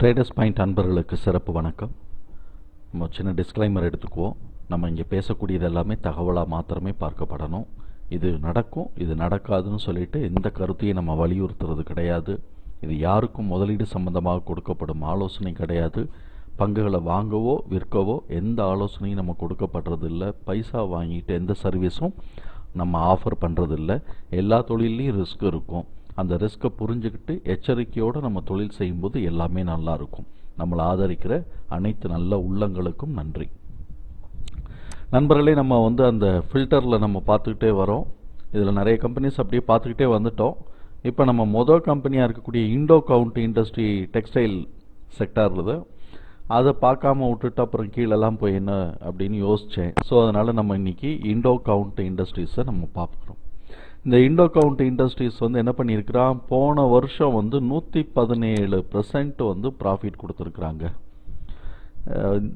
Traders point அன்பர்களுக்கு சிறப்பு வணக்கம். நம்ம சின்ன டிஸ்க்ளைமர் எடுத்துக்குவோம். நம்ம இங்கே பேசக்கூடியது எல்லாமே தகவலாக மாத்திரமே பார்க்கப்படணும். இது நடக்கும் இது நடக்காதுன்னு சொல்லிட்டு எந்த கருத்தையும் நம்ம வலியுறுத்துறது கிடையாது. இது யாருக்கும் முதலீடு சம்பந்தமாக கொடுக்கப்படும் ஆலோசனை கிடையாது. பங்குகளை வாங்கவோ விற்கவோ எந்த ஆலோசனையும் நம்ம கொடுக்கப்படுறதில்ல பைசா வாங்கிட்டு எந்த சர்வீஸும் நம்ம ஆஃபர் பண்ணுறதில்ல எல்லா தொழிலையும் ரிஸ்க் இருக்கும். அந்த ரிஸ்க்கை புரிஞ்சுக்கிட்டு எச்சரிக்கையோடு நம்ம தொழில் செய்யும்போது எல்லாமே நல்லா இருக்கும். நம்மளை ஆதரிக்கிற அனைத்து நல்ல உள்ளங்களுக்கும் நன்றி. நண்பர்களே நம்ம வந்து அந்த ஃபில்டரில் நம்ம பார்த்துக்கிட்டே வரோம். இதில் நிறைய கம்பெனிஸ் அப்படியே பார்த்துக்கிட்டே வந்துட்டோம். இப்போ நம்ம மொதல் கம்பெனியாக இருக்கக்கூடிய இண்டோ கவுண்ட் இண்டஸ்ட்ரி டெக்ஸ்டைல் செக்டாரில் அதை பார்க்காம விட்டுட்டு அப்புறம் கீழெல்லாம் போய் என்ன அப்படின்னு யோசித்தேன் ஸோ அதனால் நம்ம இன்றைக்கி இண்டோ கவுண்ட் இண்டஸ்ட்ரீஸை நம்ம பார்க்குறோம் இந்த இண்டோ கவுண்ட் இண்டஸ்ட்ரீஸ் வந்து என்ன பண்ணியிருக்கிறான் போன வருஷம் வந்து நூற்றி பதினேழு பர்சன்ட் வந்து ப்ராஃபிட் கொடுத்துருக்குறாங்க.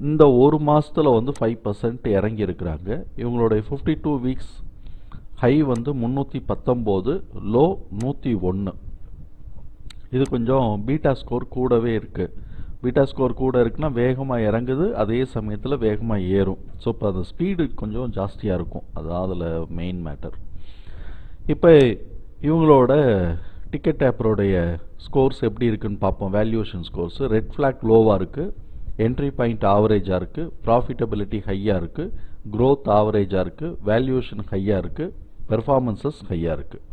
இந்த ஒரு மாதத்தில் வந்து ஃபைவ் பர்சன்ட் இறங்கி இருக்கிறாங்க இவங்களுடைய ஃபிஃப்டி டூ வீக்ஸ் ஹை வந்து முந்நூற்றி பத்தொம்போது லோ நூற்றி ஒன்று இது கொஞ்சம் பீட்டா ஸ்கோர் கூடவே இருக்குது பீட்டா ஸ்கோர் கூட இருக்குன்னா வேகமாக இறங்குது அதே சமயத்தில் வேகமாக ஏறும். ஸோ இப்போ அந்த ஸ்பீடு கொஞ்சம் ஜாஸ்தியாக இருக்கும். அதுதான் அதில் மெயின் மேட்டர் இப்போ இவங்களோட டிக்கெட் ஆப்பரோடைய ஸ்கோர்ஸ் எப்படி இருக்குன்னு பார்ப்போம். வேல்யூஷன் ஸ்கோர்ஸ் ரெட் ஃப்ளாக் லோவாக இருக்குது என்ட்ரி பாயிண்ட் ஆவரேஜாக இருக்குது ப்ராஃபிட்டபிலிட்டி ஹையாக இருக்குது க்ரோத் ஆவரேஜாக இருக்குது வேல்யூஷன் ஹையாக இருக்குது பெர்ஃபார்மன்சஸ் ஹையாக இருக்குது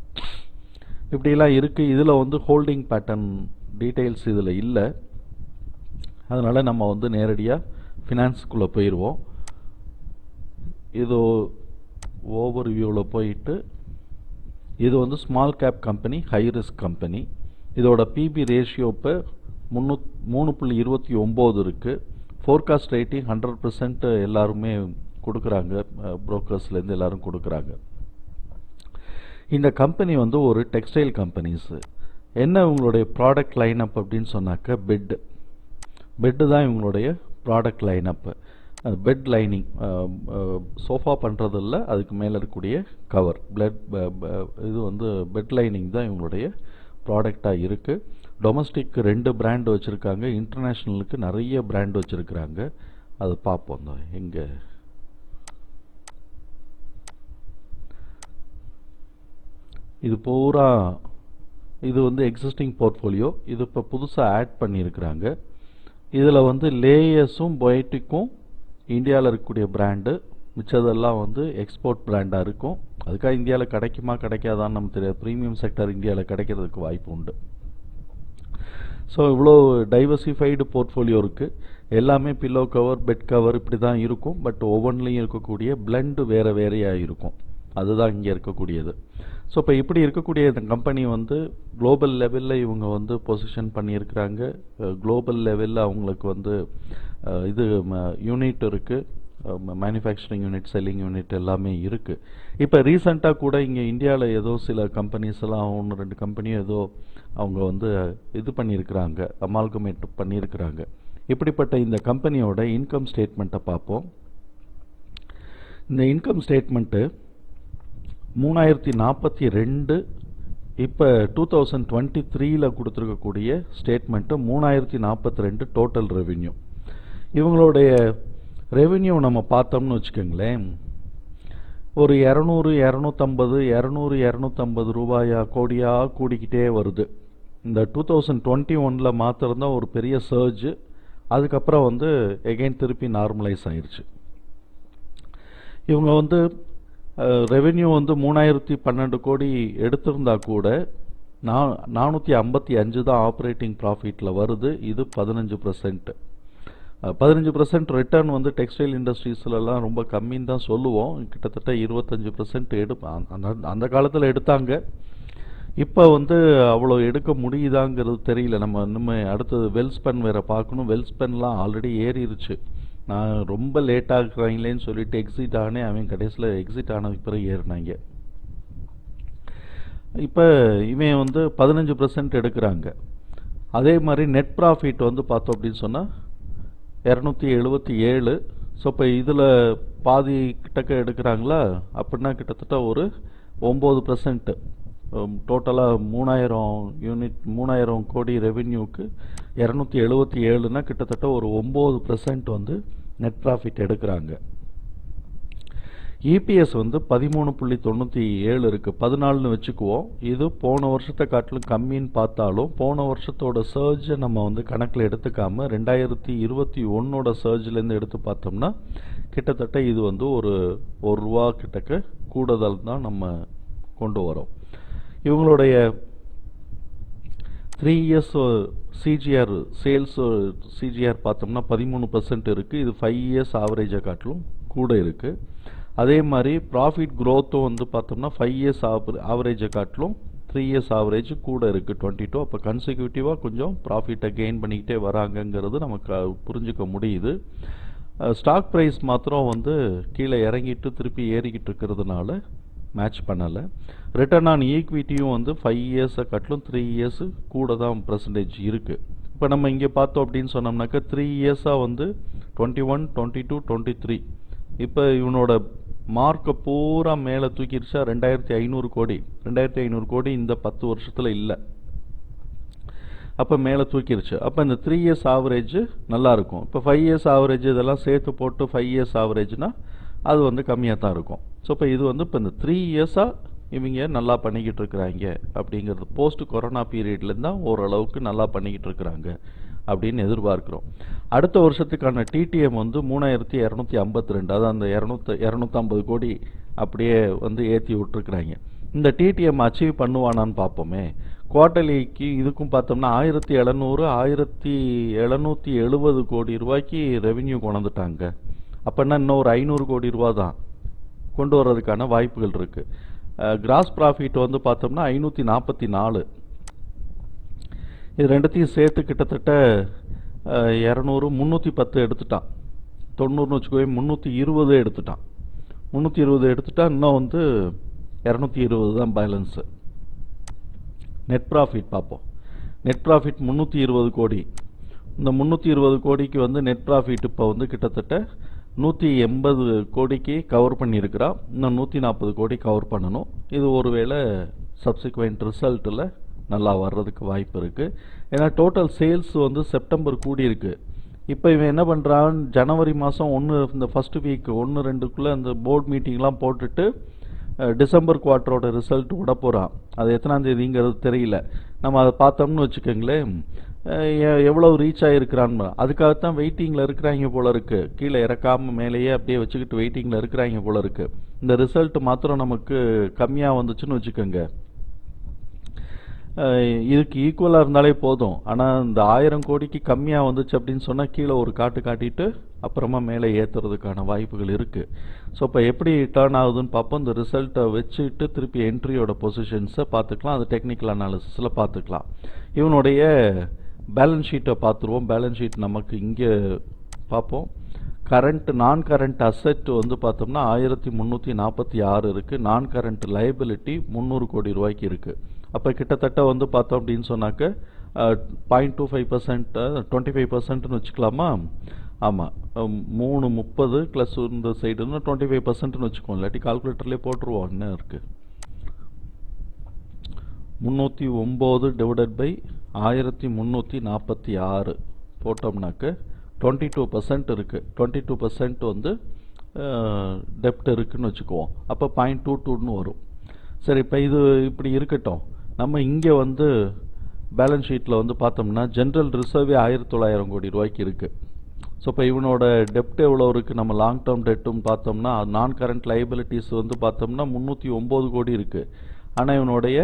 இப்படிலாம் இருக்குது இதில் வந்து ஹோல்டிங் பேட்டர்ன் டீட்டெயில்ஸ் இதில் இல்லை. அதனால் நம்ம வந்து நேரடியாக ஃபினான்ஸுக்குள்ளே போயிடுவோம் இது ஓவர் வியூவில் போயிட்டு இது வந்து small cap company high risk company இதோட பிபி ரேஷியோ இப்போ முந்நூத் மூணு புள்ளி இருபத்தி ஒம்பது இருக்குது ஃபோர்காஸ்ட் ரேட்டிங் ஹண்ட்ரட் பர்சன்ட் எல்லாருமே கொடுக்குறாங்க. புரோக்கர்ஸ்லேருந்து எல்லாரும் கொடுக்குறாங்க. இந்த கம்பெனி வந்து ஒரு டெக்ஸ்டைல் கம்பெனிஸு என்ன இவங்களுடைய ப்ராடக்ட் லைனப் அப்படின்னு சொன்னாக்க பெட்டு பெட்டு தான் இவங்களுடைய product lineup bed lining sofa பண்ணுறதில்ல அதுக்கு மேலே இருக்கக்கூடிய கவர் பிளட் இது வந்து பெட் லைனிங் தான் இவங்களுடைய ப்ராடக்டாக இருக்குது டொமஸ்டிக் ரெண்டு பிராண்ட் வச்சுருக்காங்க. இன்டர்நேஷ்னலுக்கு நிறைய பிராண்ட் வச்சுருக்குறாங்க. அது பார்ப்போம் தான். எங்கே? இது பூரா இது வந்து எக்ஸிஸ்டிங் போர்ட்ஃபோலியோ இது இப்போ புதுசாக ஆட் பண்ணியிருக்கிறாங்க. இதில் வந்து லேயர்ஸும் பொயட்டிக்கும் இந்தியாவில் இருக்கக்கூடிய பிராண்டு மிச்சதெல்லாம் வந்து எக்ஸ்போர்ட் பிராண்டாக இருக்கும். அதுக்காக இந்தியாவில் கிடைக்குமா கிடைக்காதான்னு நமக்கு தெரியாது. ப்ரீமியம் செக்டர் இந்தியாவில் கிடைக்கிறதுக்கு வாய்ப்பு உண்டு. ஸோ இவ்வளோ டைவர்சிஃபைடு போர்ட்ஃபோலியோ இருக்குது எல்லாமே பில்லோ கவர் பெட் கவர் இப்படி தான் இருக்கும். பட் ஒவ்வொன்றிலையும் இருக்கக்கூடிய பிளண்டு வேறு வேறையாக இருக்கும். அதுதான் இங்கே இருக்கக்கூடியது. ஸோ இப்போ இப்படி இருக்கக்கூடிய இந்த கம்பெனி வந்து குளோபல் லெவலில் இவங்க வந்து பொசிஷன் பண்ணியிருக்கிறாங்க. குளோபல் லெவலில் அவங்களுக்கு வந்து இது யூனிட் இருக்குது மேனுஃபேக்சரிங் யூனிட் செல்லிங் யூனிட் எல்லாமே இருக்குது இப்போ ரீசண்டாக கூட இங்கே இந்தியாவில் ஏதோ சில கம்பெனிஸ் எல்லாம் ஒன்று ரெண்டு கம்பெனியும் ஏதோ அவங்க வந்து இது பண்ணியிருக்கிறாங்க. அமால்கமேட் பண்ணியிருக்கிறாங்க. இப்படிப்பட்ட இந்த கம்பெனியோட இன்கம் ஸ்டேட்மெண்ட்டை பார்ப்போம். இந்த இன்கம் ஸ்டேட்மெண்ட்டு மூணாயிரத்தி நாற்பத்தி ரெண்டு இப்போ டூ தௌசண்ட் டுவெண்ட்டி த்ரீயில் கொடுத்துருக்கக்கூடிய ஸ்டேட்மெண்ட்டு மூணாயிரத்தி நாற்பத்தி ரெண்டு டோட்டல் ரெவின்யூ இவங்களுடைய ரெவின்யூ நம்ம பார்த்தோம்னு வச்சுக்கோங்களேன் ஒரு இரநூறு இரநூத்தம்பது இரநூறு இரநூத்தம்பது ரூபாயா கோடியாக கூடிக்கிட்டே வருது. இந்த டூ தௌசண்ட் டுவெண்ட்டி ஒனில் மாத்திரம்தான் ஒரு பெரிய சர்ஜ் அதுக்கப்புறம் வந்து எகெயின் திருப்பி நார்மலைஸ் ஆயிடுச்சு இவங்க வந்து ரெவென்யூ வந்து மூணாயிரத்தி பன்னெண்டு கோடி எடுத்திருந்தா கூட நா நானூற்றி ஐம்பத்தி அஞ்சு தான் ஆப்ரேட்டிங் ப்ராஃபிட்டில் வருது. இது பதினஞ்சு பர்சன்ட் பதினஞ்சு பர்சன்ட் ரிட்டர்ன் வந்து டெக்ஸ்டைல் இண்டஸ்ட்ரீஸ்லலாம் ரொம்ப கம்மின்னு தான் சொல்லுவோம். கிட்டத்தட்ட இருபத்தஞ்சு பர்சன்ட் எடுப்பான் அந்த அந்த காலத்தில் எடுத்தாங்க. இப்போ வந்து அவ்வளோ எடுக்க முடியுதாங்கிறது தெரியல. நம்ம இன்னுமே அடுத்தது வெல்ஸ்பென் வேறு பார்க்கணும். வெல்ஸ்பென்லாம் ஆல்ரெடி ஏறிடுச்சு நான் ரொம்ப லேட் ஆகுறாங்களேன்னு சொல்லிட்டு எக்ஸிட் ஆனே அவன் கடைசியில் எக்ஸிட் ஆனதுக்கு பிறகு ஏறினாங்க. இப்போ இவன் வந்து பதினஞ்சு பர்சன்ட் எடுக்கிறாங்க. அதே மாதிரி நெட் ப்ராஃபிட் வந்து பார்த்தோம் அப்படின்னு சொன்னால் இரநூத்தி எழுபத்தி ஏழு. ஸோ இப்போ இதில் பாதி கிட்டக்க எடுக்கிறாங்களா? அப்படின்னா கிட்டத்தட்ட ஒரு ஒம்பது பர்சன்ட்டு டோட்டலாக மூணாயிரம் யூனிட் மூணாயிரம் கோடி ரெவென்யூக்கு இரநூத்தி எழுபத்தி ஏழுனா கிட்டத்தட்ட ஒரு ஒம்பது பர்சன்ட் வந்து நெட் ப்ராஃபிட் எடுக்கிறாங்க. இபிஎஸ் வந்து பதிமூணு புள்ளி தொண்ணூற்றி ஏழு இருக்குது பதினாலுன்னு வச்சுக்குவோம். இது போன வருஷத்தை காட்டிலும் கம்மின்னு பார்த்தாலும் போன வருஷத்தோட சர்ஜை நம்ம வந்து கணக்கில் எடுத்துக்காமல் ரெண்டாயிரத்தி இருபத்தி ஒன்னோட சர்ஜ்லேருந்து எடுத்து பார்த்தோம்னா கிட்டத்தட்ட இது வந்து ஒரு ஒரு ரூபா கிட்டக்க கூடுதல் தான் நம்ம கொண்டு வரோம். இவங்களுடைய three years CAGR sales CAGR பார்த்தோம்னா பதிமூணு பர்சன்ட் இருக்குது இது ஃபைவ் இயர்ஸ் ஆவரேஜை காட்டிலும் கூட இருக்குது அதே மாதிரி ப்ராஃபிட் க்ரோத்தும் வந்து பார்த்தோம்னா ஃபைவ் இயர்ஸ் ஆவரேஜை காட்டிலும் த்ரீ இயர்ஸ் ஆவரேஜ் கூட இருக்குது டுவெண்ட்டி டூ அப்போ கன்சிக்யூட்டிவாக கொஞ்சம் ப்ராஃபிட்டை கெயின் பண்ணிக்கிட்டே வராங்கங்கிறது நமக்கு புரிஞ்சுக்க முடியுது. ஸ்டாக் ப்ரைஸ் மாத்திரம் வந்து கீழே இறங்கிட்டு திருப்பி ஏறிக்கிட்டு இருக்கிறதுனால மேட்ச் பண்ணலை. ரிட்டர்ன் ஆன் ஈக்விட்டியும் வந்து ஃபைவ் இயர்ஸை கட்டிலும் த்ரீ இயர்ஸு கூட தான் பர்சன்டேஜ் இருக்குது இப்போ நம்ம இங்கே பார்த்தோம் அப்படின்னு சொன்னோம்னாக்கா த்ரீ இயர்ஸாக வந்து twenty one twenty two twenty three இப்போ இவனோட மார்க்கை பூரா மேலே தூக்கிடுச்சா ரெண்டாயிரத்தி ஐநூறு கோடி. ரெண்டாயிரத்தி ஐநூறு கோடி இந்த பத்து வருஷத்தில் இல்லை. அப்போ மேலே தூக்கிடுச்சு அப்போ இந்த த்ரீ இயர்ஸ் ஆவரேஜ் நல்லாயிருக்கும் இப்போ ஃபைவ் இயர்ஸ் ஆவரேஜ் இதெல்லாம் சேர்த்து போட்டு ஃபைவ் இயர்ஸ் ஆவரேஜ்னால் அது வந்து கம்மியாக தான் இருக்கும். ஸோ இப்போ இது வந்து இப்போ இந்த த்ரீ இயர்ஸாக இவங்க நல்லா பண்ணிக்கிட்டு இருக்கிறாங்க அப்படிங்கிறது போஸ்ட் கொரோனா பீரியட்லேருந்து தான் ஓரளவுக்கு நல்லா பண்ணிக்கிட்டு இருக்கிறாங்க அப்படின்னு எதிர்பார்க்குறோம். அடுத்த வருஷத்துக்கான டிடிஎம் வந்து மூணாயிரத்தி இரநூத்தி ஐம்பத்தி ரெண்டு அதாவது அந்த இரநூத்தி இரநூத்தம்பது கோடி அப்படியே வந்து ஏற்றி விட்டுருக்குறாங்க. இந்த டிடிஎம் அச்சீவ் பண்ணுவானான்னு பார்ப்போமே. குவார்ட்டர்லிக்கு இதுக்கும் பார்த்தோம்னா ஆயிரத்தி எழுநூறு ஆயிரத்தி எழுநூற்றி எழுபது கோடி ரூபாய்க்கு ரெவின்யூ கொண்டுட்டாங்க அப்போன்னா இன்னும் ஒரு ஐநூறு கோடி ரூபா தான் கொண்டு வர்றதுக்கான வாய்ப்புகள் இருக்குது கிராஸ் ப்ராஃபிட் வந்து பார்த்தோம்னா ஐநூற்றி நாற்பத்தி நாலு. இது ரெண்டுத்தையும் சேர்த்து கிட்டத்தட்ட இரநூறு முந்நூற்றி பத்து எடுத்துட்டான். தொண்ணூறுனு வச்சுக்கோயே முந்நூற்றி இருபது எடுத்துட்டான். முந்நூற்றி இருபது எடுத்துட்டா இன்னும் வந்து இரநூத்தி இருபது தான் பேலன்ஸு நெட் ப்ராஃபிட் பார்ப்போம். நெட் ப்ராஃபிட் முந்நூற்றி இருபது கோடி. இந்த முந்நூற்றி இருபது கோடிக்கு வந்து நெட் ப்ராஃபிட் இப்போ வந்து கிட்டத்தட்ட நூற்றி எண்பது கோடிக்கு கவர் பண்ணியிருக்கிறா. இன்னும் நூற்றி நாற்பது கோடி கவர் பண்ணணும். இது ஒருவேளை சப்சிக்வெண்ட் ரிசல்ட்டில் நல்லா வர்றதுக்கு வாய்ப்பு இருக்குது ஏன்னா டோட்டல் சேல்ஸ் வந்து செப்டம்பர் கூடியிருக்கு. இப்போ இவன் என்ன பண்ணுறான் ஜனவரி மாதம் ஒன்று இந்த ஃபஸ்ட்டு வீக் ஒன்று ரெண்டுக்குள்ளே அந்த போர்ட் மீட்டிங்லாம் போட்டுட்டு டிசம்பர் குவார்ட்டரோட ரிசல்ட் விட போகிறான் அது எத்தனாந்தேதிங்கிறது தெரியல. நம்ம அதை பார்த்தோம்னு வச்சுக்கோங்களேன். எவ்வளோ ரீச் ஆகிருக்கிறான்னு அதுக்காகத்தான் வெயிட்டிங்கில் இருக்கிறாங்க போல இருக்குது கீழே இறக்காமல் மேலேயே அப்படியே வச்சுக்கிட்டு வெயிட்டிங்கில் இருக்கிறாங்க போல இருக்குது இந்த ரிசல்ட் மாத்திரம் நமக்கு கம்மியாக வந்துச்சுன்னு வச்சுக்கோங்க. இதுக்கு ஈக்குவலாக இருந்தாலே போதும். ஆனால் இந்த ஆயிரம் கோடிக்கு கம்மியாக வந்துச்சு அப்படின்னு சொன்னால் கீழே ஒரு காட்டு காட்டிட்டு அப்புறமா மேலே ஏற்றுறதுக்கான வாய்ப்புகள் இருக்குது ஸோ இப்போ எப்படி டேர்ன் ஆகுதுன்னு பார்ப்போம். இந்த ரிசல்ட்டை வச்சுட்டு திருப்பி என்ட்ரியோட பொசிஷன்ஸை பார்த்துக்கலாம். அது டெக்னிக்கல் அனாலிசிஸில் பார்த்துக்கலாம். இவனுடைய பேலன்ஸ் ஷீட்டை பார்த்துருவோம். பேலன்ஸ் ஷீட் நமக்கு இங்கே பார்ப்போம். கரண்ட் நான் கரண்ட் அசெட் வந்து பார்த்தோம்னா ஆயிரத்தி முந்நூற்றி நாற்பத்தி ஆறு இருக்குது நான் கரண்ட் லைபிலிட்டி முந்நூறு கோடி ரூபாய்க்கு இருக்குது அப்போ கிட்டத்தட்ட வந்து பார்த்தோம் அப்படின்னு சொன்னாக்க point two five percent twenty five பர்சன்ட்னு வச்சுக்கலாமா? ஆமாம் மூணு முப்பது ப்ளஸ் இந்த சைடுன்னு டுவெண்ட்டி ஃபைவ் பர்சன்ட்னு வச்சுக்கோம் இல்லாட்டி கால்குலேட்டர்லேயே போட்டுருவோம். என்ன இருக்குது முந்நூற்றி ஒம்பது டிவைடட் பை ஆயிரத்தி முந்நூற்றி நாற்பத்தி ஆறு போட்டோம்னாக்க டுவெண்ட்டி டூ பர்சன்ட் இருக்குது டுவெண்ட்டி டூ பர்சன்ட் வந்து டெப்ட் இருக்குதுன்னு வச்சுக்குவோம். அப்போ பாயிண்ட் டூ டூன்னு வரும். சரி இப்போ இது இப்படி இருக்கட்டும். நம்ம இங்கே வந்து பேலன்ஸ் ஷீட்டில் வந்து பார்த்தோம்னா ஜென்ரல் ரிசர்வே ஆயிரத்தி தொள்ளாயிரம் கோடி ரூபாய்க்கு இருக்குது ஸோ இப்போ இவனோட டெப்ட் எவ்வளோ இருக்குது நம்ம லாங் டேர்ம் டெட்டும் பார்த்தோம்னா நான் கரண்ட் லைபிலிட்டிஸ் வந்து பார்த்தோம்னா முந்நூற்றி ஒம்பது கோடி இருக்குது ஆனால் இவனுடைய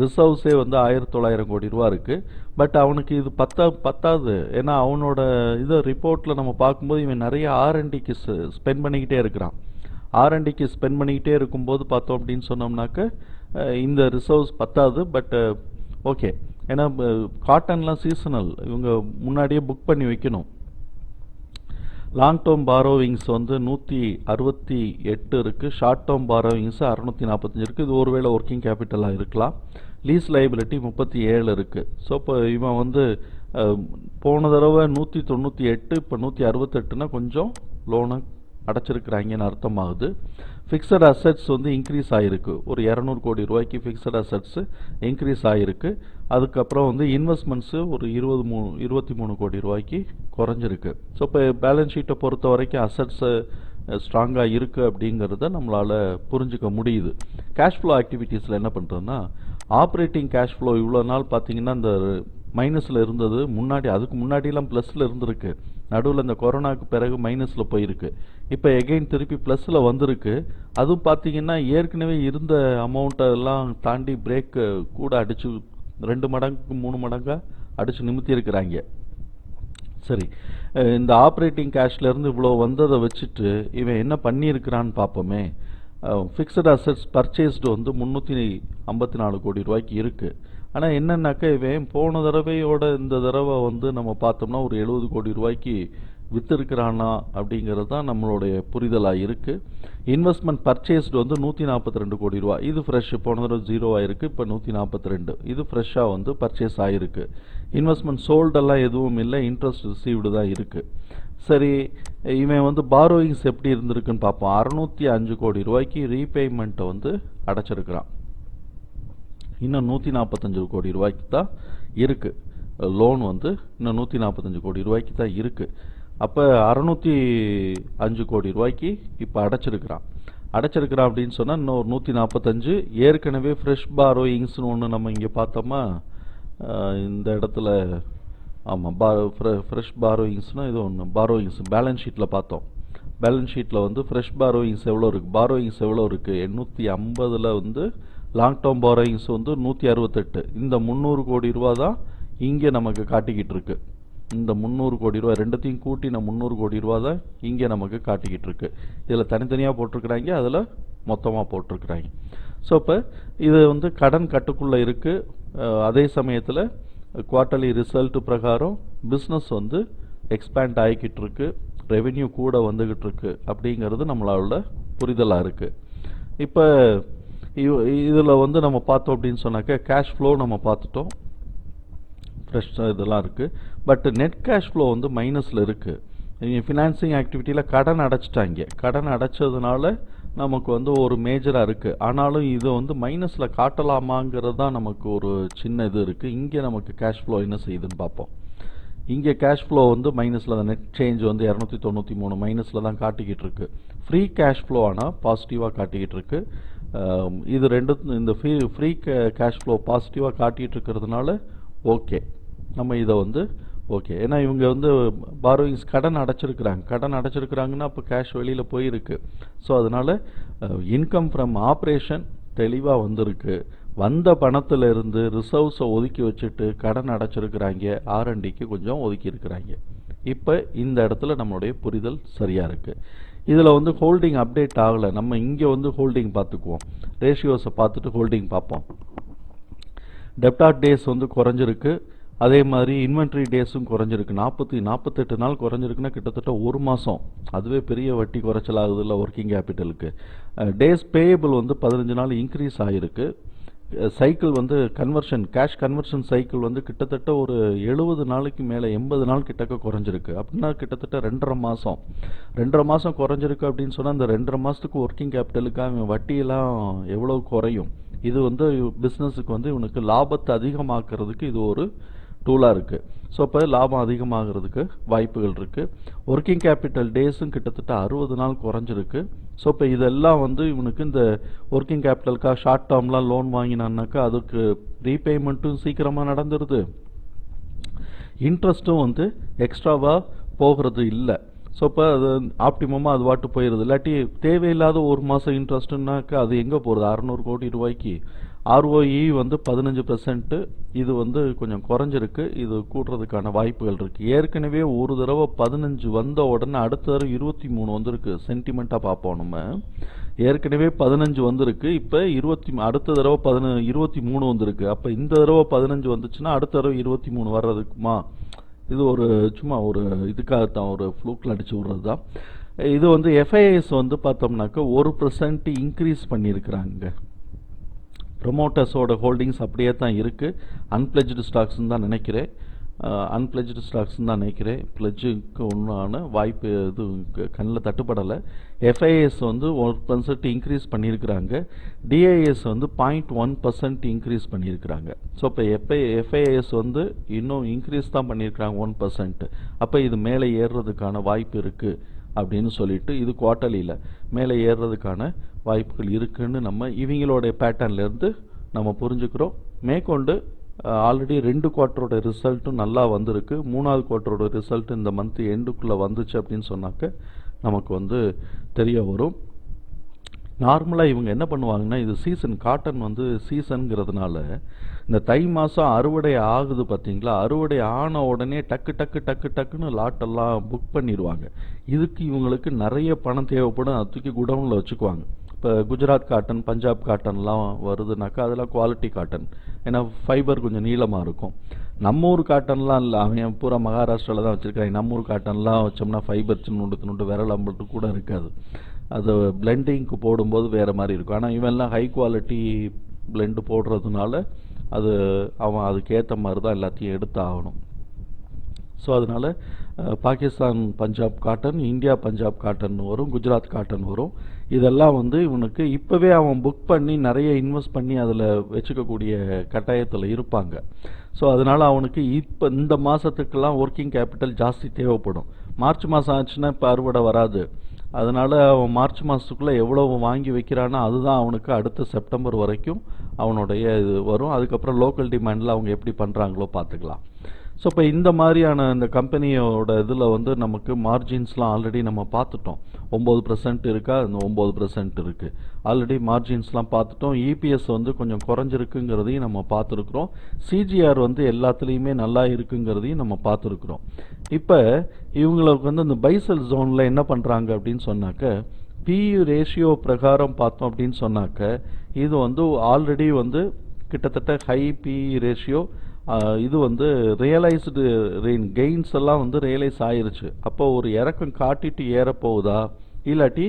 ரிசர்வ்ஸே வந்து ஆயிரத்தி தொள்ளாயிரம் கோடி ரூபா இருக்குது பட் அவனுக்கு இது பத்தா பத்தாது. ஏன்னா அவனோட இதை ரிப்போர்ட்டில் நம்ம பார்க்கும்போது இவன் நிறைய ஆர்என்டிக்கு ஸ்பெண்ட் பண்ணிக்கிட்டே இருக்கிறான். ஆர்என்டிக்கு ஸ்பெண்ட் பண்ணிக்கிட்டே இருக்கும்போது பார்த்தோம் அப்படின்னு சொன்னோம்னாக்க இந்த ரிசர்வ்ஸ் பத்தாது. But okay. ஏன்னா காட்டன்லாம் சீசனல். இவங்க முன்னாடியே புக் பண்ணி வைக்கணும். லாங் டேர்ம் பாரோவிங்ஸ் வந்து நூற்றி அறுபத்தி எட்டு இருக்குது ஷார்ட் டேர்ம் பாரோவிங்ஸ் அறநூற்றி நாற்பத்தஞ்சு இருக்குது இது ஒருவேளை ஒர்க்கிங் கேபிட்டலாக இருக்கலாம். லீஸ் லைபிலிட்டி முப்பத்தி ஏழு இருக்குது ஸோ இப்போ இவன் வந்து போன தடவை நூற்றி தொண்ணூற்றி எட்டு இப்போ நூற்றி அறுபத்தெட்டுனா கொஞ்சம் லோனை அடைச்சிருக்கிறாங்கன்னு அர்த்தமாகுது. ஃபிக்ஸட் அசெட்ஸ் வந்து இன்க்ரீஸ் ஆகிருக்கு ஒரு இரநூறு கோடி ரூபாய்க்கு ஃபிக்ஸட் அசெட்ஸு இன்க்ரீஸ் ஆகிருக்கு அதுக்கப்புறம் வந்து இன்வெஸ்ட்மெண்ட்ஸு ஒரு இருபது மூணு இருபத்தி மூணு கோடி ரூபாய்க்கு குறைஞ்சிருக்கு. ஸோ இப்போ பேலன்ஸ் ஷீட்டை பொறுத்த வரைக்கும் அசெட்ஸு ஸ்ட்ராங்காக இருக்குது அப்படிங்கிறத நம்மளால் புரிஞ்சுக்க முடியுது. கேஷ் ஃப்ளோ ஆக்டிவிட்டீஸில் என்ன பண்ணுறதுன்னா ஆப்ரேட்டிங் கேஷ் ஃப்ளோ இவ்வளோ நாள் பார்த்தீங்கன்னா இந்த மைனஸில் இருந்தது. முன்னாடி அதுக்கு முன்னாடிலாம் ப்ளஸில் இருந்திருக்கு. நடுவில் இந்த கொரோனாவுக்கு பிறகு மைனஸில் போயிருக்கு. இப்போ எகெயின் திருப்பி ப்ளஸில் வந்திருக்கு. அதுவும் பார்த்தீங்கன்னா ஏற்கனவே இருந்த அமௌண்ட்டை எல்லாம் தாண்டி பிரேக்கு கூட அடித்து ரெண்டு மடங்கு மூணு மடங்காக அடித்து நிமித்தி இருக்கிறாங்க. சரி. இந்த ஆப்ரேட்டிங் கேஷ்லேருந்து இவ்வளோ வந்ததை வச்சுட்டு இவன் என்ன பண்ணியிருக்கிறான்னு பார்ப்போமே ஃபிக்ஸட் அசெட்ஸ் பர்ச்சேஸ்டு வந்து முந்நூற்றி ஐம்பத்தி நாலு கோடி ரூபாய்க்கு இருக்குது ஆனால் என்னென்னாக்கா இவன் போன தடவையோட இந்த தடவை வந்து நம்ம பார்த்தோம்னா ஒரு எழுபது கோடி ரூபாய்க்கு விற்றுருக்கிறானா அப்படிங்கிறது தான் நம்மளுடைய புரிதலாக இருக்குது இன்வெஸ்ட்மெண்ட் பர்ச்சேஸ்டு வந்து நூற்றி நாற்பத்தி ரெண்டு கோடி ரூபா. இது ஃப்ரெஷ் போன தடவை ஜீரோ ஆகிருக்கு இப்போ நூற்றி நாற்பத்தி ரெண்டு இது ஃப்ரெஷ்ஷாக வந்து பர்ச்சேஸ் ஆகிருக்கு இன்வெஸ்ட்மெண்ட் சோல்டெல்லாம் எதுவும் இல்லை இன்ட்ரெஸ்ட் ரிசீவ்டு தான் இருக்குது சரி இவன் வந்து பாரோயிங்ஸ் எப்படி இருந்திருக்குன்னு பார்ப்போம். அறநூற்றி அஞ்சு கோடி ரூபாய்க்கு ரீபேமெண்ட்டை வந்து அடைச்சிருக்கிறான். இன்னும் நூற்றி நாற்பத்தஞ்சு கோடி ரூபாய்க்கு தான் இருக்குது லோன் வந்து இன்னும் நூற்றி நாற்பத்தஞ்சு கோடி ரூபாய்க்கு தான் இருக்குது அப்போ அறநூற்றி அஞ்சு கோடி ரூபாய்க்கு இப்போ அடைச்சிருக்கிறான். அடைச்சிருக்கிறான் அப்படின்னு சொன்னால் இன்னும் ஒரு நூற்றி நாற்பத்தஞ்சு ஏற்கனவே ஃப்ரெஷ் பாரோயிங்ஸ்னு ஒன்று நம்ம இங்கே பார்த்தோமா? இந்த இடத்துல ஆமாம் பா ஃப்ரெஷ் பாரோயிங்ஸ்னால் இது ஒன்று பாரோயிங்ஸ் பேலன்ஸ் ஷீட்டில் பார்த்தோம். பேலன்ஸ் ஷீட்டில் வந்து ஃப்ரெஷ் பாரோயிங்ஸ் எவ்வளோ இருக்குது பாரோயிங்ஸ் எவ்வளோ இருக்குது எண்ணூற்றி ஐம்பதில் வந்து லாங் டேர்ம் பாரோயிங்ஸ் வந்து நூற்றி அறுபத்தெட்டு. இந்த முந்நூறு கோடி ரூபா தான் இங்கே நமக்கு காட்டிக்கிட்டு இருக்குது இந்த முந்நூறு கோடி ரூபா ரெண்டுத்தையும் கூட்டின முந்நூறு கோடி ரூபா தான் இங்கே நமக்கு காட்டிக்கிட்டு இருக்கு. இதில் தனித்தனியாக போட்டிருக்கிறாங்க அதில் மொத்தமாக போட்டிருக்கிறாங்க. ஸோ இப்போ இது வந்து கடன் கட்டுக்குள்ளே இருக்குது அதே சமயத்தில் குவார்ட்டர்லி ரிசல்ட் பிரகாரம் பிஸ்னஸ் வந்து எக்ஸ்பேண்ட் ஆகிக்கிட்டு இருக்கு. ரெவென்யூ கூட வந்துக்கிட்டு இருக்கு அப்படிங்கிறது நம்மளோட புரிதலாக இருக்குது இப்போ இதில் வந்து நம்ம பார்த்தோம் அப்படின்னு சொன்னாக்க கேஷ் ஃப்ளோ நம்ம பார்த்துட்டோம். ஃப்ரெஷ் இதெல்லாம் இருக்குது பட் நெட் கேஷ் ஃப்ளோ வந்து மைனஸில் இருக்குது ஃபினான்சிங் ஆக்டிவிட்டியில் கடன் அடைச்சிட்டாங்க. கடன் அடைச்சதுனால நமக்கு வந்து ஒரு மேஜராக இருக்குது ஆனாலும் இதை வந்து மைனஸில் காட்டலாமாங்கிறது தான் நமக்கு ஒரு சின்ன இது இருக்குது இங்கே நமக்கு கேஷ் ஃப்ளோ என்ன செய்யுதுன்னு பார்ப்போம். இங்கே கேஷ் ஃப்ளோ வந்து மைனஸில் தான். நெட் சேஞ்ச் வந்து இரநூத்தி தொண்ணூற்றி மூணு மைனஸில் தான் காட்டிக்கிட்டு இருக்கு. ஃப்ரீ கேஷ் ஃப்ளோ ஆனால் பாசிட்டிவாக காட்டிக்கிட்டு இருக்கு. இது ரெண்டு இந்த ஃப்ரீ ஃப்ரீ கேஷ் ஃப்ளோ பாசிட்டிவாக காட்டிகிட்டு இருக்கிறதுனால ஓகே நம்ம இதை வந்து ஓகே ஏன்னா இவங்க வந்து பாரோயிங்ஸ் கடன் அடைச்சிருக்கிறாங்க. கடன் அடைச்சிருக்கிறாங்கன்னா அப்போ கேஷ் வெளியில் போயிருக்கு. ஸோ அதனால் இன்கம் ஃப்ரம் ஆப்ரேஷன் தெளிவாக வந்திருக்கு. வந்த பணத்துல இருந்து ரிசர்வ்ஸை ஒதுக்கி வச்சுட்டு கடன் அடைச்சிருக்கிறாங்க. ஆர்என்டிக்கு கொஞ்சம் ஒதுக்கி இருக்கிறாங்க இப்போ இந்த இடத்துல நம்மளுடைய புரிதல் சரியாக இருக்குது இதில் வந்து ஹோல்டிங் அப்டேட் ஆகலை. நம்ம இங்கே வந்து ஹோல்டிங் பார்த்துக்குவோம். ரேஷியோஸை பார்த்துட்டு ஹோல்டிங் பார்ப்போம். டெப்டாட் டேஸ் வந்து குறைஞ்சிருக்கு. அதே மாதிரி இன்வென்ட்ரி டேஸும் குறைஞ்சிருக்கு. நாற்பத்தி நாற்பத்தெட்டு நாள் குறைஞ்சிருக்குன்னா கிட்டத்தட்ட ஒரு மாதம் அதுவே பெரிய வட்டி குறைச்சலாகுது இல்லை ஒர்க்கிங் கேபிட்டலுக்கு டேஸ் பேயபிள் வந்து பதினஞ்சு நாள் இன்க்ரீஸ் ஆகிருக்கு சைக்கிள் வந்து கன்வர்ஷன் கேஷ் கன்வர்ஷன் சைக்கிள் வந்து கிட்டத்தட்ட ஒரு எழுபது நாளைக்கு மேலே எண்பது நாள் கிட்டக்க குறைஞ்சிருக்கு. அப்படின்னா கிட்டத்தட்ட ரெண்டரை மாதம் ரெண்டரை மாதம் குறைஞ்சிருக்கு அப்படின்னு சொன்னால் அந்த ரெண்டரை மாதத்துக்கு ஒர்க்கிங் கேபிட்டலுக்காக வட்டியெல்லாம் எவ்வளோ குறையும்? இது வந்து பிஸ்னஸுக்கு வந்து இவனுக்கு லாபத்தை அதிகமாக்குறதுக்கு இது ஒரு டூலாக இருக்குது ஸோ இப்போ லாபம் அதிகமாகிறதுக்கு வாய்ப்புகள் இருக்குது ஒர்க்கிங் கேபிட்டல் டேஸும் கிட்டத்தட்ட அறுபது நாள் குறைஞ்சிருக்கு. ஸோ இப்போ இதெல்லாம் வந்து இவனுக்கு இந்த ஒர்க்கிங் கேபிட்டலுக்காக ஷார்ட் டேர்ம்லாம் லோன் வாங்கினான்னாக்கா அதுக்கு ரீபேமெண்ட்டும் சீக்கிரமாக நடந்துருது. இன்ட்ரெஸ்ட்டும் வந்து எக்ஸ்ட்ராவாக போகிறது இல்லை. ஸோ இப்போ அது ஆப்டிமமாக அது வாட்டு போயிடுது. இல்லாட்டி தேவையில்லாத ஒரு மாதம் இன்ட்ரெஸ்ட்டுனாக்கா அது எங்கே போகிறது அறநூறு கோடி ரூபாய்க்கு. ஆர்ஓஇ வந்து பதினஞ்சு பர்சன்ட்டு இது வந்து கொஞ்சம் குறைஞ்சிருக்கு. இது கூட்டுறதுக்கான வாய்ப்புகள் இருக்குது ஏற்கனவே ஒரு தடவை பதினஞ்சு வந்த உடனே அடுத்த தடவை இருபத்தி மூணு வந்திருக்கு. சென்டிமெண்ட்டாக பார்ப்போம் நம்ம. ஏற்கனவே பதினஞ்சு வந்திருக்கு. இப்போ இருபத்தி அடுத்த தடவை பதின இருபத்தி மூணு வந்திருக்கு. அப்போ இந்த தடவை பதினஞ்சு வந்துச்சுன்னா அடுத்த தடவை இருபத்தி மூணு வர்றதுக்குமா? இது ஒரு சும்மா ஒரு இதுக்காகத்தான் ஒரு ஃப்ளூக்கில் அடிச்சு விட்றது தான் இது வந்து எஃப்ஐஎஸ் வந்து பார்த்தோம்னாக்கா ஒரு பர்சன்ட் இன்க்ரீஸ் பண்ணியிருக்கிறாங்க. ப்ரொமோட்டர்ஸோட ஹோல்டிங்ஸ் அப்படியே தான் இருக்குது அன்பிளஜ்டு ஸ்டாக்ஸ்னு தான் நினைக்கிறேன். அன்பிளஜ்டு ஸ்டாக்ஸ்னு தான் நினைக்கிறேன். பிளஜுக்கு ஒன்றான வாய்ப்பு இது கண்ணில் தட்டுப்படலை. எஃப்ஐஎஸ் வந்து ஒன் பர்சன்ட் இன்க்ரீஸ் பண்ணியிருக்கிறாங்க. டிஐஎஸ் வந்து பாயிண்ட் ஒன் பர்சன்ட் இன்க்ரீஸ் பண்ணியிருக்கிறாங்க. ஸோ இப்போ எஃப்ஐ எஃப்ஐஎஸ் வந்து இன்னும் இன்க்ரீஸ் தான் பண்ணியிருக்கிறாங்க ஒன் பர்சன்ட் அப்போ இது மேலே ஏறுறதுக்கான வாய்ப்பு இருக்குது அப்படின்னு சொல்லிட்டு இது குவார்ட்டர்லியில் மேலே ஏறுறதுக்கான வாய்ப்புகள் இருக்குன்னு நம்ம இவங்களுடைய பேட்டர்ன்லேருந்து நம்ம புரிஞ்சுக்கிறோம். மேற்கொண்டு ஆல்ரெடி ரெண்டு குவார்ட்டரோட ரிசல்ட்டும் நல்லா வந்திருக்கு. மூணாவது குவார்ட்டரோட ரிசல்ட் இந்த மந்த் எண்டுக்குள்ளே வந்துச்சு அப்படின்னு சொன்னாக்க நமக்கு வந்து தெரிய வரும். நார்மலாக இவங்க என்ன பண்ணுவாங்கன்னா இது சீசன் காட்டன் வந்து சீசனுங்கிறதுனால இந்த தை மாதம் அறுவடை ஆகுது பார்த்தீங்களா அறுவடை ஆன உடனே டக்கு டக்கு டக்கு டக்குன்னு லாட்டெல்லாம் புக் பண்ணிடுவாங்க. இதுக்கு இவங்களுக்கு நிறைய பணம் தேவைப்படும். அது தூக்கி குடவுனில் வச்சுக்குவாங்க. இப்போ குஜராத் காட்டன் பஞ்சாப் காட்டன்லாம் வருதுனாக்கா அதெல்லாம் குவாலிட்டி காட்டன். ஏன்னா ஃபைபர் கொஞ்சம் நீளமாக இருக்கும். நம்ம ஊர் காட்டன்லாம் இல்லை. அவன் பூரா மகாராஷ்டிராவில் தான் வச்சுருக்காங்க நம்ம ஊர் காட்டன்லாம் வச்சோம்னா ஃபைபர் சின்ன நுண்டு விரல் அம்பட்டு கூட இருக்காது. அது பிளெண்டிங்க்கு போடும்போது வேறு மாதிரி இருக்கும். ஆனால் இவெல்லாம் ஹை குவாலிட்டி பிளெண்டு போடுறதுனால அது அவன் அதுக்கேற்ற மாதிரி தான் எல்லாத்தையும் எடுத்து ஆகணும் ஸோ அதனால் Pakistan Punjab cotton India Punjab cotton வரும் குஜராத் காட்டன் வரும். இதெல்லாம் வந்து இவனுக்கு இப்போவே அவன் புக் பண்ணி நிறைய இன்வெஸ்ட் பண்ணி அதில் வச்சுக்கக்கூடிய கட்டாயத்தில் இருப்பாங்க. ஸோ அதனால் அவனுக்கு இப்போ இந்த மாதத்துக்கெல்லாம் ஒர்க்கிங் கேபிட்டல் ஜாஸ்தி தேவைப்படும். மார்ச் மாதம் ஆச்சுன்னா இப்போ அறுவடை வராது. அதனால் அவன் மார்ச் மாதத்துக்குள்ளே எவ்வளோ வாங்கி வைக்கிறானோ அதுதான் அவனுக்கு அடுத்த செப்டம்பர் வரைக்கும் அவனுடைய இது வரும். அதுக்கப்புறம் லோக்கல் டிமாண்டில் அவங்க எப்படி பண்ணுறாங்களோ பார்த்துக்கலாம். ஸோ இப்போ இந்த மாதிரியான இந்த கம்பெனியோட இதில் வந்து நமக்கு மார்ஜின்ஸ்லாம் ஆல்ரெடி நம்ம பார்த்துட்டோம். ஒம்பது பர்சன்ட் இருக்கா? இந்த ஒம்பது பர்சன்ட் இருக்குது ஆல்ரெடி மார்ஜின்ஸ்லாம் பார்த்துட்டோம். இபிஎஸ் வந்து கொஞ்சம் குறைஞ்சிருக்குங்கிறதையும் நம்ம பார்த்துருக்குறோம். சிஜிஆர் வந்து எல்லாத்துலேயுமே நல்லா இருக்குங்கிறதையும் நம்ம பார்த்துருக்குறோம். இப்போ இவங்களுக்கு வந்து இந்த பைசல் ஜோனில் என்ன பண்ணுறாங்க அப்படின்னு சொன்னாக்க பிஇ ரேஷியோ பிரகாரம் பார்த்தோம் அப்படின்னு சொன்னாக்க இது வந்து ஆல்ரெடி வந்து கிட்டத்தட்ட ஹை பிஇ ரேஷியோ இது வந்து ரியலைஸ்டு கெயின்ஸ் எல்லாம் வந்து ரியலைஸ் ஆயிருச்சு. அப்போ ஒரு இறக்கம் காட்டிட்டு ஏறப்போகுதா? இல்லாட்டி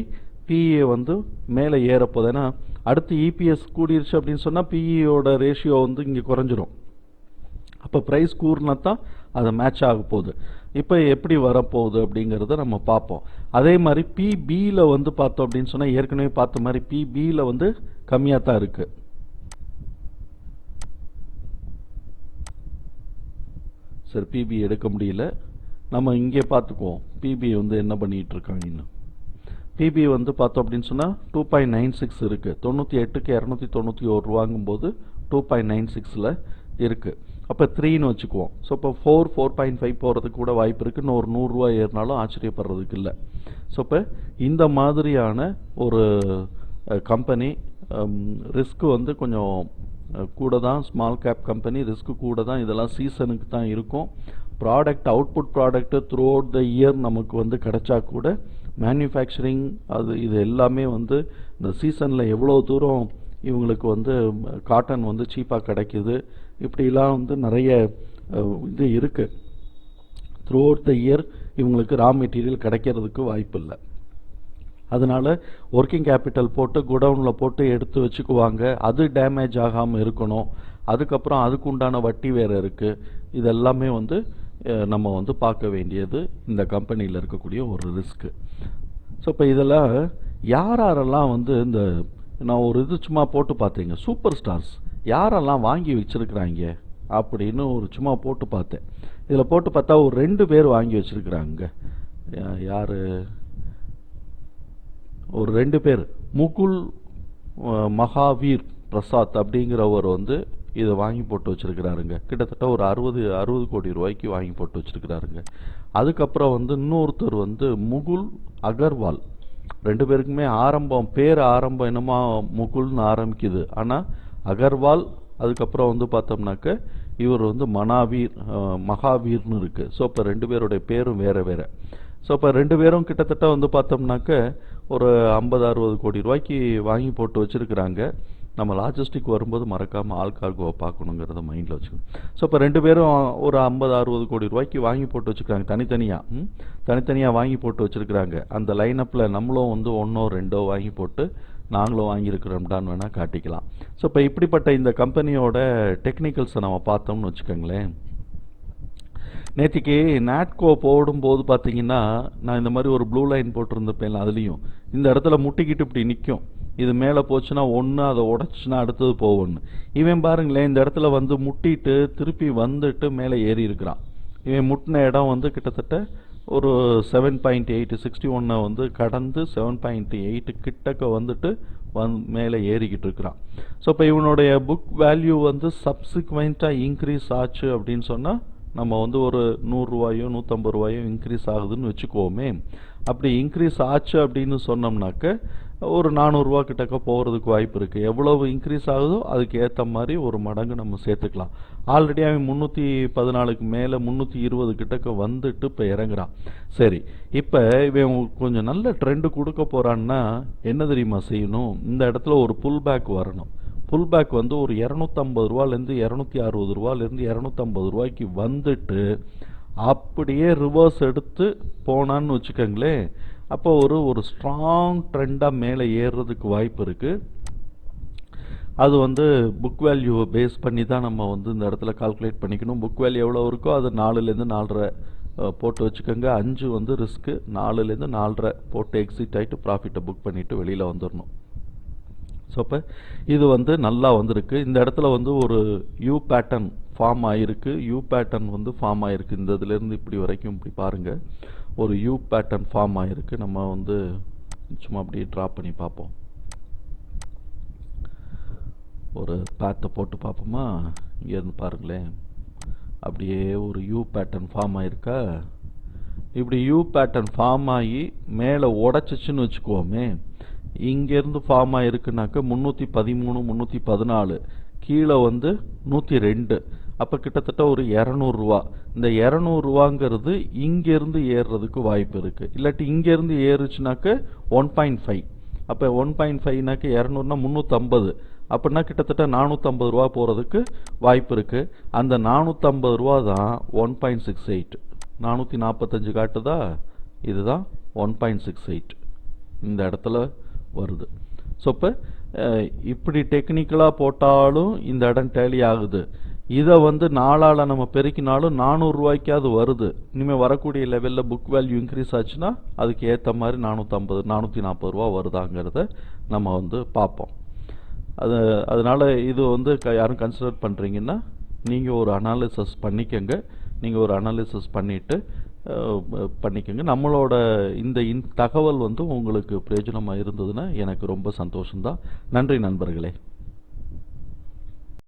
பிஇ வந்து மேலே ஏறப்போகுது? ஏன்னா அடுத்து இபிஎஸ் கூடிருச்சு அப்படின்னு சொன்னால் பிஇயோட ரேஷியோ வந்து இங்கே குறைஞ்சிரும். அப்போ ப்ரைஸ் கூறினா தான் அது மேட்ச் ஆக போகுது. இப்போ எப்படி வரப்போகுது அப்படிங்கிறத நம்ம பார்ப்போம். அதே மாதிரி பிபியில் வந்து பார்த்தோம் அப்படின்னு சொன்னால் ஏற்கனவே பார்த்த மாதிரி பிபியில் வந்து கம்மியாக தான் இருக்குது சரி பிபி எடுக்க முடியல. நம்ம இங்கே பார்த்துக்குவோம். பிபி வந்து என்ன பண்ணிகிட்டு பிபி வந்து பார்த்தோம் அப்படின்னு சொன்னால் டூ பாயிண்ட் நைன் சிக்ஸ் இருக்குது தொண்ணூற்றி எட்டுக்கு இரநூத்தி தொண்ணூற்றி ஒரு ரூபாங்கும்போது டூ பாயிண்ட் நைன் சிக்ஸில் இருக்குது அப்போ த்ரீன்னு வச்சுக்குவோம். ஸோ இப்போ ஃபோர் ஃபோர் பாயிண்ட் ஃபைவ் போகிறதுக்கு கூட வாய்ப்பு இருக்குது இன்னும் ஒரு நூறுரூவா ஏறினாலும் ஆச்சரியப்படுறதுக்கு இல்லை. ஸோ இப்போ இந்த மாதிரியான ஒரு கம்பெனி ரிஸ்க்கு வந்து கொஞ்சம் கூட தான் ஸ்மால் கேப் கம்பெனி ரிஸ்க்கு கூட தான் இதெல்லாம் சீசனுக்கு தான் இருக்கும். Product output product throughout the year நமக்கு வந்து கிடைச்சா கூட மேனுஃபேக்சரிங் அது இது எல்லாமே வந்து இந்த சீசனில் எவ்வளோ தூரம் இவங்களுக்கு வந்து காட்டன் வந்து சீப்பாக கிடைக்கிது இப்படிலாம் வந்து நிறைய இது இருக்குது த்ரூ அவுட் த இயர் இவங்களுக்கு ரா மெட்டீரியல் கிடைக்கிறதுக்கு வாய்ப்பு இல்லை. அதனால் ஒர்க்கிங் கேபிட்டல் போட்டு குடவுனில் போட்டு எடுத்து வச்சுக்குவாங்க. அது டேமேஜ் ஆகாமல் இருக்கணும். அதுக்கப்புறம் அதுக்கு உண்டான வட்டி வேறு இருக்குது இதெல்லாமே வந்து நம்ம வந்து பார்க்க வேண்டியது இந்த கம்பெனியில் இருக்கக்கூடிய ஒரு ரிஸ்க்கு ஸோ இப்போ இதில் யார் யாரெல்லாம் வந்து இந்த நான் ஒரு இது சும்மா போட்டு பார்த்தீங்க சூப்பர் ஸ்டார்ஸ் யாரெல்லாம் வாங்கி வச்சுருக்குறாங்க அப்படின்னு ஒரு சும்மா போட்டு பார்த்தேன். இதில் போட்டு பார்த்தா ஒரு ரெண்டு பேர் வாங்கி வச்சுருக்குறாங்க. யார்? ஒரு ரெண்டு பேர். முகுல் மகாவீர் பிரசாத் அப்படிங்கிறவர் வந்து இதை வாங்கி போட்டு வச்சுருக்கிறாருங்க. கிட்டத்தட்ட ஒரு அறுபது அறுபது கோடி ரூபாய்க்கு வாங்கி போட்டு வச்சுருக்கிறாருங்க. அதுக்கப்புறம் வந்து இன்னொருத்தர் வந்து முகுல் அகர்வால். ரெண்டு பேருக்குமே ஆரம்பம் பேர் ஆரம்பம் என்னமோ முகுல்னு ஆரம்பிக்குது. ஆனால் அகர்வால் அதுக்கப்புறம் வந்து பார்த்தோம்னாக்க இவர் வந்து மனாவீர் மகாவீர்னு இருக்குது ஸோ இப்போ ரெண்டு பேருடைய பேரும் வேறு வேறு. ஸோ இப்போ ரெண்டு பேரும் கிட்டத்தட்ட வந்து பார்த்தோம்னாக்க ஒரு ஐம்பது அறுபது கோடி ரூபாய்க்கு வாங்கி போட்டு வச்சுருக்குறாங்க. நம்ம லாஜிஸ்டிக் வரும்போது மறக்காமல் ஆல்கார்கோவை பார்க்கணுங்கிறத மைண்டில் வச்சுக்கணும். ஸோ இப்போ ரெண்டு பேரும் ஒரு ஐம்பது அறுபது கோடி ரூபாய்க்கு வாங்கி போட்டு வச்சுருக்காங்க. தனித்தனியாக தனித்தனியாக வாங்கி போட்டு வச்சுருக்குறாங்க. அந்த லைனப்பில் நம்மளும் வந்து ஒன்றோ ரெண்டோ வாங்கி போட்டு நாங்களும் வாங்கியிருக்கிறோம்டான்னு வேணால் காட்டிக்கலாம். ஸோ இப்போ இப்படிப்பட்ட இந்த கம்பெனியோட டெக்னிக்கல்ஸை நம்ம பார்த்தோம்னு வச்சுக்கோங்களேன். நேற்றுக்கு நாட்கோ போடும்போது பார்த்தீங்கன்னா நான் இந்த மாதிரி ஒரு ப்ளூ லைன் போட்டிருந்தப்பேன் அதுலேயும் இந்த இடத்துல முட்டிக்கிட்டு இப்படி நிற்கும் இது மேலே போச்சுன்னா ஒன்று அதை உடச்சுன்னா அடுத்தது போகணும் இவன் பாருங்களேன் இந்த இடத்துல வந்து முட்டிட்டு திருப்பி வந்துட்டு மேலே ஏறி இருக்கிறான் இவன் முட்டின இடம் வந்து கிட்டத்தட்ட ஒரு செவன் பாயிண்ட் எயிட் சிக்ஸ்டி ஒன்னை வந்து கடந்து செவன் பாயிண்ட் எயிட்டு கிட்டக்க வந்துட்டு வந் மேலே ஏறிக்கிட்டு இருக்கிறான் ஸோ இப்போ இவனுடைய புக் வேல்யூ வந்து சப்சிக்வெண்ட்டாக இன்க்ரீஸ் ஆச்சு அப்படின்னு சொன்னால் நம்ம வந்து ஒரு நூறுரூவாயோ நூற்றம்பது ரூபாயோ இன்க்ரீஸ் ஆகுதுன்னு வச்சுக்கோமே. அப்படி இன்க்ரீஸ் ஆச்சு அப்படின்னு சொன்னோம்னாக்க ஒரு நானூறுரூவா கிட்டக்க போகிறதுக்கு வாய்ப்பு இருக்குது எவ்வளவு இன்க்ரீஸ் ஆகுதோ அதுக்கு ஏற்ற மாதிரி ஒரு மடங்கு நம்ம சேர்த்துக்கலாம். ஆல்ரெடி அவன் முந்நூற்றி பதினாலுக்கு மேலே முந்நூற்றி இருபது கிட்டக்க வந்துட்டு இப்போ இறங்குறான். சரி இப்போ இவன் கொஞ்சம் நல்ல ட்ரெண்டு கொடுக்க போகிறான்னா என்ன தெரியுமா செய்யணும்? இந்த இடத்துல ஒரு புல் பேக் வரணும். புல் பேக் வந்து ஒரு இரநூத்தம்பது ரூபாலேருந்து இரநூத்தி அறுபது ரூபாலேருந்து இரநூத்தம்பது ரூபாய்க்கு வந்துட்டு அப்படியே ரிவர்ஸ் எடுத்து போனான்னு வச்சுக்கோங்களேன். அப்போ ஒரு ஒரு ஸ்ட்ராங் ட்ரெண்டாக மேலே ஏறுறதுக்கு வாய்ப்பு இருக்குது அது வந்து புக் வேல்யூவை பேஸ் பண்ணி தான் நம்ம வந்து இந்த இடத்துல கால்குலேட் பண்ணிக்கணும். புக் வேல்யூ எவ்வளோ இருக்கோ அது நாலுலேருந்து நாலரை போட்டு வச்சுக்கோங்க. அஞ்சு வந்து ரிஸ்க்கு நாலுலேருந்து நாலரை போட்டு எக்ஸிட் ஆகிட்டு ப்ராஃபிட்டை புக் பண்ணிவிட்டு வெளியில் வந்துடணும் ஸோ அப்போ இது வந்து நல்லா வந்திருக்கு. இந்த இடத்துல வந்து ஒரு யூ பேட்டர்ன் ஃபார்ம் ஆகிருக்கு யூ பேட்டர்ன் வந்து ஃபார்ம் ஆகிருக்கு இந்த இதுலேருந்து இப்படி வரைக்கும் இப்படி பாருங்கள் ஒரு யூ பேட்டர்ன் ஃபார்ம் ஆகிருக்கு நம்ம வந்து சும்மா அப்படியே ட்ரா பண்ணி பார்ப்போம். ஒரு பேத்தை போட்டு பார்ப்போமா? இங்கேருந்து பாருங்களேன். அப்படியே ஒரு யூ பேட்டர்ன் ஃபார்ம் ஆகிருக்கா இப்படி யூ பேட்டர்ன் ஃபார்ம் ஆகி மேலே உடச்சிச்சுன்னு வச்சுக்குவோமே இங்கேருந்து ஃபார்ம் ஆகிருக்குனாக்க முந்நூற்றி பதிமூணு முந்நூற்றி பதினாலு. கீழே வந்து நூற்றி ரெண்டு. அப்போ கிட்டத்தட்ட ஒரு இரநூறுவா இந்த இரநூறுவாங்கிறது இங்கேருந்து ஏறுறதுக்கு வாய்ப்பு இருக்குது இல்லாட்டி இங்கேருந்து ஏறுச்சுனாக்க ஒன் பாயிண்ட் ஃபைவ் அப்போ ஒன் பாயிண்ட் ஃபைவ்னாக்க இரநூறுனா முந்நூற்றம்பது அப்படின்னா கிட்டத்தட்ட நானூற்றம்பது ரூபா போகிறதுக்கு வாய்ப்பு இருக்குது அந்த நானூற்றம்பது ரூபா தான் ஒன் பாயிண்ட் சிக்ஸ் எயிட் நானூற்றி நாற்பத்தஞ்சு காட்டுதா? இதுதான் ஒன் பாயிண்ட் சிக்ஸ் எயிட் இந்த இடத்துல வருது. ஸோ இப்போ இப்படி டெக்னிக்கலாக போட்டாலும் இந்த இடம் டேலி ஆகுது. இதை வந்து நாளால் நம்ம பெருக்கினாலும் நானூறுரூவாய்க்காவது வருது. இனிமேல் வரக்கூடிய லெவலில் புக் வேல்யூ இன்க்ரீஸ் ஆச்சுன்னா அதுக்கு ஏற்ற மாதிரி நானூற்றம்பது நானூற்றி நாற்பது ரூபா வருதாங்கிறத நம்ம வந்து பார்ப்போம். அது அதனால் இது வந்து க யாரும் கன்சிடர் பண்ணுறீங்கன்னா நீங்கள் ஒரு அனாலிசஸ் பண்ணிக்கோங்க. நீங்கள் ஒரு அனாலிசஸ் பண்ணிவிட்டு பண்ணிக்கோங்க. நம்மளோட இந்த இன் தகவல் வந்து உங்களுக்கு பிரயோஜனமாக இருந்ததுன்னா எனக்கு ரொம்ப சந்தோஷம்தான். நன்றி நண்பர்களே.